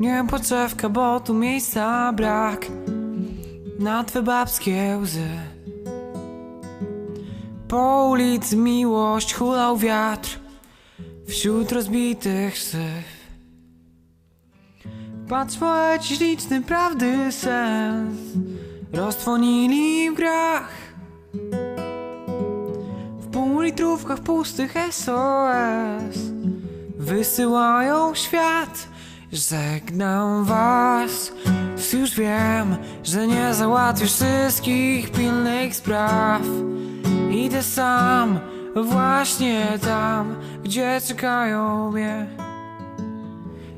Nie poczewka, bo tu miejsca brak. Na twe babskie łzy. Po ulicy miłość hulał wiatr Wśród rozbitych syf Patrz poeci śliczny prawdy sens. Roztwonili w grach. W półlitrówkach pustych SOS Wysyłają świat Żegnam was. Już wiem, że nie załatwisz wszystkich pilnych spraw. Idę sam Właśnie tam, gdzie czekają mnie.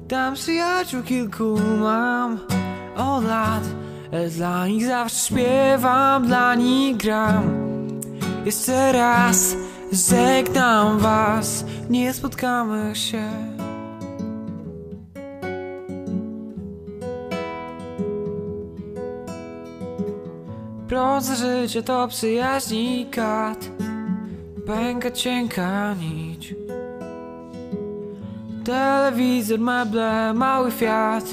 Tam przyjaciół kilku mam. Od lat Dla nich zawsze śpiewam, dla nich gram. Jeszcze raz żegnam was. Nie spotkamy się Proces życia to przyjaźni kat. Pęka cienka nić. Telewizor, meble, mały Fiat.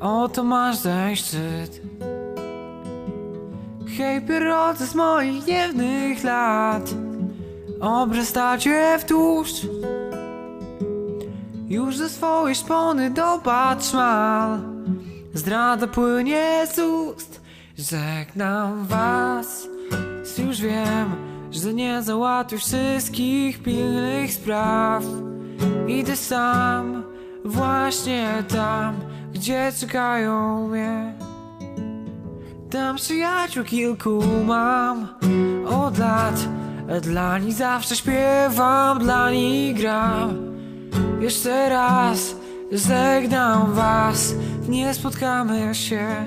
Oto masz zaszczyt Hej, pierodze z moich niewnych lat. Obrastacie w tłuszcz. Już ze swojej szpony dopadł szmal Zdrada płynie z ust Żegnam was Już wiem, że nie załatwisz wszystkich pilnych spraw. Idę sam, właśnie tam, gdzie czekają mnie. Tam przyjaciół kilku mam od lat Dla nich zawsze śpiewam, dla nich gram. Jeszcze raz żegnam was, nie spotkamy się